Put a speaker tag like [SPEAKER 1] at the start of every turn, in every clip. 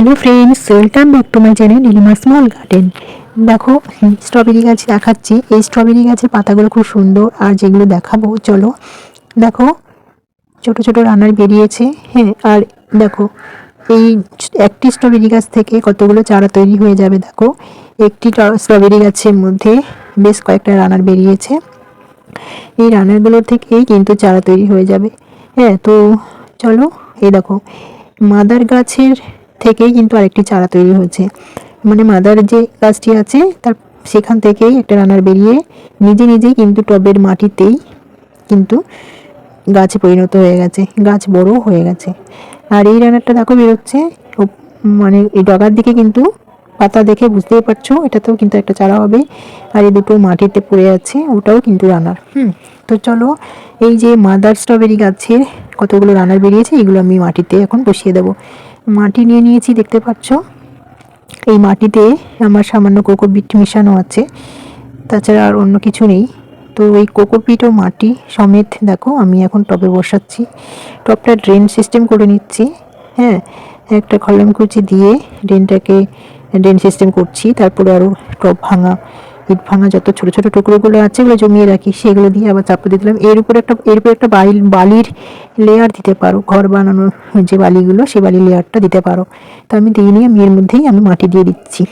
[SPEAKER 1] Hello friends welcome back to my channel Nilima small garden দেখো strawberry গাছ দেখাচ্ছি। এই স্ট্রবেরি গাছের পাতাগুলো খুব সুন্দর, আর যেগুলো দেখাবো, চলো। দেখো, ছোট ছোট রানার বেরিয়েছে হ্যাঁ আর দেখো, এই একটি স্ট্রবেরি গাছ থেকে কতগুলো চারা তৈরি হয়ে যাবে, দেখো। একটি স্ট্রবেরি গাছের মধ্যে বেশ কয়েকটা রানার বেরিয়েছে। এই রানারগুলোর থেকেই কিন্তু চারা তৈরি হয়ে যাবে। হ্যাঁ তো চলো, এই দেখো, মাদার গাছের থেকেই কিন্তু আরেকটি চারা তৈরি হয়েছে। মানে মাদার যে গাছটি আছে, তার সেখান থেকেই একটা রানার বেরিয়ে নিজে নিজেই কিন্তু টবের মাটিতেই কিন্তু গাছে পরিণত হয়ে গেছে, গাছ বড় হয়ে গেছে। আর এই রানারটা দেখো বেরোচ্ছে মানে এই ডগার দিকে কিন্তু পাতা দেখে বুঝতেই পারছ, এটাতেও কিন্তু একটা চারা হবে। আর এই দুটো মাটিতে পড়ে আছে, ওটাও কিন্তু রানার হুম, তো চলো, এই যে মাদার স্ট্রবেরি গাছের কতগুলো রানার বেরিয়েছে, এগুলো আমি মাটিতে এখন বসিয়ে দেবো। মাটি নিয়ে নিয়েছি, দেখতে পাচ্ছ? এই মাটিতে আমার সামান্য কোকোপিট মেশানো আছে। তাছাড়া আর অন্য কিছু নেই। তো এই কোকোপিট ও মাটি সমেত, দেখো, আমি এখন টবে বসাচ্ছি। টবটা ড্রেন সিস্টেম করে নিচ্ছি হ্যাঁ? একটা কলম কুচি দিয়ে ড্রেনটাকে, ড্রেন সিস্টেম করছি, তারপরে আরও টব ভাঙা ইট ভাঙা যত ছোট ছোট টুকরোগুলো আছে ওগুলো জমিয়ে রাখি। সেগুলো দিয়ে আবার চাপা দিয়ে দিলাম। এর উপরে একটা এর উপরে একটা বালি বালির লেয়ার দিতে পারো। ঘর বানানোর যে বালিগুলো সেই বালির লেয়ারটা দিতে পারো। তো আমি দিয়ে নিয়ে আমি এর মধ্যেই আমি মাটি দিয়ে দিচ্ছি।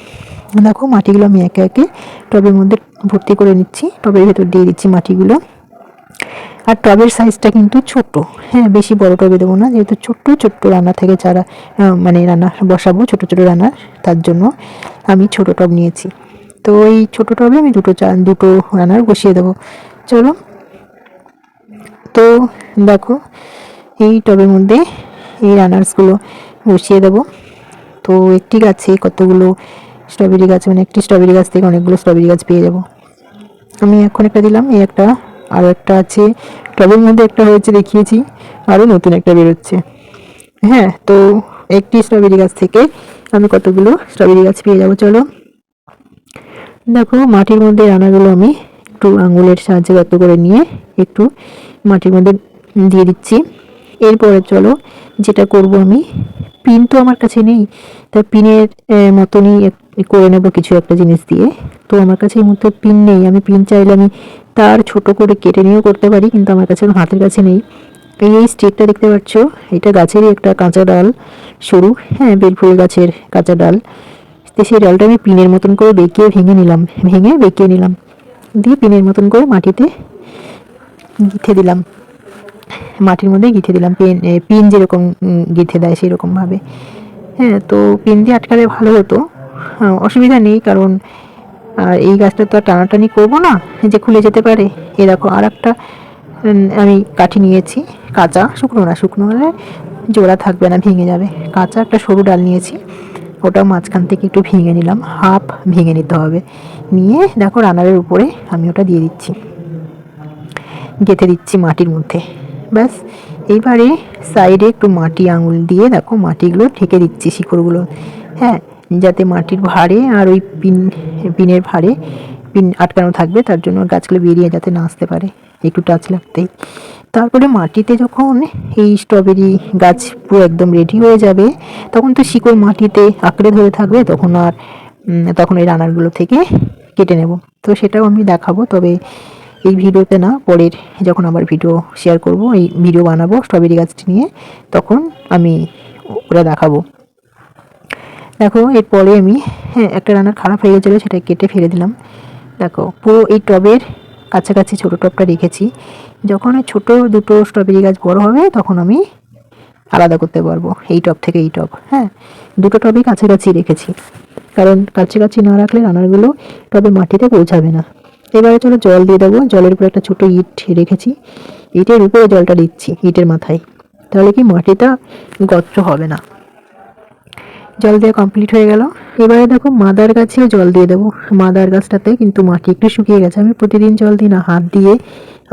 [SPEAKER 1] দেখো মাটিগুলো আমি একে একে টবের মধ্যে ভর্তি করে নিচ্ছি। টবের ভেতর দিয়ে দিচ্ছি মাটিগুলো। আর টবের সাইজটা কিন্তু ছোট। হ্যাঁ বেশি বড় টবে দেবো না। যেহেতু ছোট্ট ছোট্ট রান্না থেকে আহ, মানে রান্না বসাবো ছোট ছোট রান্না তার জন্য আমি ছোট টব নিয়েছি। তো এই ছোট টবে আমি দুটো চা, দুটো রান্নার বসিয়ে দেবো। চলো। তো দেখো, এই টবের মধ্যে এই রানার্সগুলো বসিয়ে দেবো। তো একটি গাছে কতগুলো স্ট্রবেরি গাছ মানে একটি স্ট্রবেরি গাছ থেকে অনেকগুলো স্ট্রবেরি গাছ পেয়ে যাব। আমি এখন একটা দিলাম, এই একটা, আর একটা আছে। টবের মধ্যে একটা হয়েছে দেখিয়েছি আরও নতুন একটা বেরোচ্ছে। হ্যাঁ তো একটি স্ট্রবেরি গাছ থেকে আমি কতগুলো স্ট্রবেরি গাছ পেয়ে যাব, চলো। দেখো, মাটির মধ্যে রানাগুলো আমি একটু আঙুলের সাহায্যে গর্ত করে নিয়ে একটু মাটির মধ্যে দিয়ে দিচ্ছি। এরপরে চলো, যেটা করব আমি, পিন তো আমার কাছে নেই তা পিনের মতনই করে নেব কিছু একটা জিনিস দিয়ে। তো আমার কাছে এই মুহূর্তে পিন নেই, আমি পিন চাইলে আমি তার ছোট করে কেটে নিয়েও করতে পারি, কিন্তু আমার কাছে হাতের কাছে নেই। এই এই স্টিকটা দেখতে পাচ্ছ, এটা গাছেরই একটা কাঁচা ডাল, সরু হ্যাঁ বেলফুল গাছের কাঁচা ডাল। তো সেই ডালটা আমি পিনের মতন করে বেঁকিয়ে ভেঙে নিলাম, ভেঙে বেঁকিয়ে নিলাম। দিয়ে পিনের মতন করে মাটিতে গিথে দিলাম। মাটির মধ্যে গিথে দিলাম, পেন পিন যেরকম গিথে দেয় সেরকমভাবে। হ্যাঁ তো পিন দিয়ে আটকালে ভালো হতো। অসুবিধা নেই কারণ আর এই গাছটা তো আর টানাটানি করব না, যে খুলে যেতে পারে। এ দেখো আর একটা আমি কাঠি নিয়েছি, কাঁচা, শুকনো না, শুকনো হলে জোড়া থাকবে না, ভেঙে যাবে। কাঁচা একটা সরু ডাল নিয়েছি। ওটা মাঝখান থেকে একটু ভেঙে নিলাম হাফ ভেঙে নিতে হবে। নিয়ে দেখো রানারের উপরে আমি ওটা দিয়ে দিচ্ছি। গেঁথে দিচ্ছি মাটির মধ্যে। ব্যাস, এইবারে সাইডে একটু মাটি আঙুল দিয়ে দেখো মাটিগুলো ঠেকে দিচ্ছি শিকড়গুলো। হ্যাঁ যাতে মাটির ভারে আর ওই পিন, পিনের ভারে পিন আটকানো থাকবে, তার জন্য গাছগুলো বেরিয়ে যাতে না আসতে পারে, একটু টাচ লাগতেই। তারপরে মাটিতে যখন এই স্ট্রবেরি গাছ পুরো একদম রেডি হয়ে যাবে, তখন তো শিকড় মাটিতে আঁকড়ে ধরে থাকবে, তখন আর তখন এই রানারগুলো থেকে কেটে নেব। তো সেটাও আমি দেখাবো, তবে এই ভিডিওতে না, পরের যখন আবার ভিডিও শেয়ার করব, এই ভিডিও বানাবো স্ট্রবেরি গাছটি নিয়ে, তখন আমি ওটা দেখাবো। দেখো, এরপরে আমি হ্যাঁ একটা রান্নার খারাপ হয়ে গেছিল, সেটা কেটে ফেলে দিলাম। দেখো, পুরো এই টবের কাছাকাছি ছোটো টবটা রেখেছি। যখন এই ছোটো দুটো স্ট্রবেরি গাছ বড় হবে, তখন আমি আলাদা করতে পারব এই টব থেকে এই টব হ্যাঁ? দুটো টবই কাছাকাছি রেখেছি। কারণ কাছাকাছি না রাখলে রানারগুলো টবে মাটিতে পৌঁছাবে না। এবারে চলো জল দিয়ে দেবো। জলের উপরে একটা ছোটো ইট রেখেছি। ইটের উপরে জলটা দিচ্ছি, ইটের মাথায়। তাহলে কি মাটিটা গচ্ছ হবে না? জল দেওয়া কমপ্লিট হয়ে গেল। এবারে দেখো মাদার গাছেও জল দিয়ে দেবো। মাদার গাছটাতে কিন্তু মাটি একটু শুকিয়ে গেছে। আমি প্রতিদিন জল দিই না, হাত দিয়ে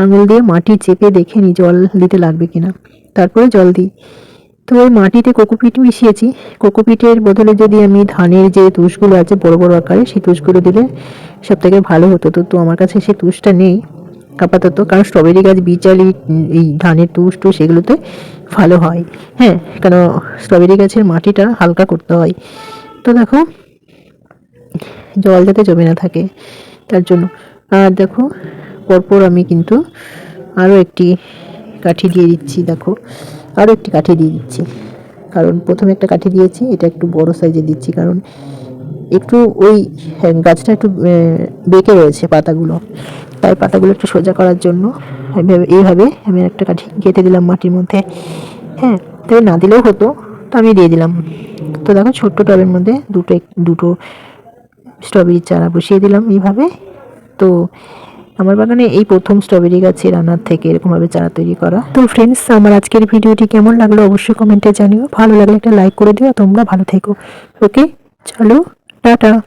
[SPEAKER 1] আঙুল দিয়ে মাটি চেপে দেখে নিই জল দিতে লাগবে কিনা। তারপরে জল দিই। তো ওই মাটিতে কোকোপিট মিশিয়েছি। কোকোপিটের বদলে যদি আমি ধানের যে তুষগুলো আছে, বড় বড় আকারে, সেই তুষগুলো দিলে সব থেকে ভালো হতো। তো তো আমার কাছে সেই তুষটা নেই। আপাতত, কারণ স্ট্রবেরি গাছ বিচালি এই ধানের তুষ টুস এগুলোতে ভালো হয়। হ্যাঁ কেন স্ট্রবেরি গাছের মাটিটা হালকা করতে হয়। তো দেখো জল যাতে জমে না থাকে তার জন্য। আর দেখো পরপর আমি কিন্তু আরও একটি কাঠি দিয়ে দিচ্ছি দেখো। আরও একটি কাঠি দিয়ে দিচ্ছি। কারণ প্রথমে একটা কাঠি দিয়েছি এটা একটু বড় সাইজে দিচ্ছি কারণ একটু ওই হ্যাঁ, গাছটা একটু বেঁকে রয়েছে পাতাগুলো। তাই পাতাগুলো একটু সোজা করার জন্য এইভাবে- আমি একটা কাঠি গেঁথে দিলাম মাটির মধ্যে। হ্যাঁ তবে না দিলেও হতো, তো আমি দিয়ে দিলাম। তো দেখো ছোট্ট টবের মধ্যে দুটো দুটো স্ট্রবেরির চারা বসিয়ে দিলাম এইভাবে। তো আমার বাগানে এই প্রথম স্ট্রবেরি গাছের রান্নার থেকে এরকমভাবে চারা তৈরি করা। তো ফ্রেন্ডস আমার আজকের ভিডিওটি কেমন লাগল অবশ্যই কমেন্টে জানিও। ভালো লাগলে একটা লাইক করে দিও, তোমরা ভালো থেকো। ওকে চলো, টাটা।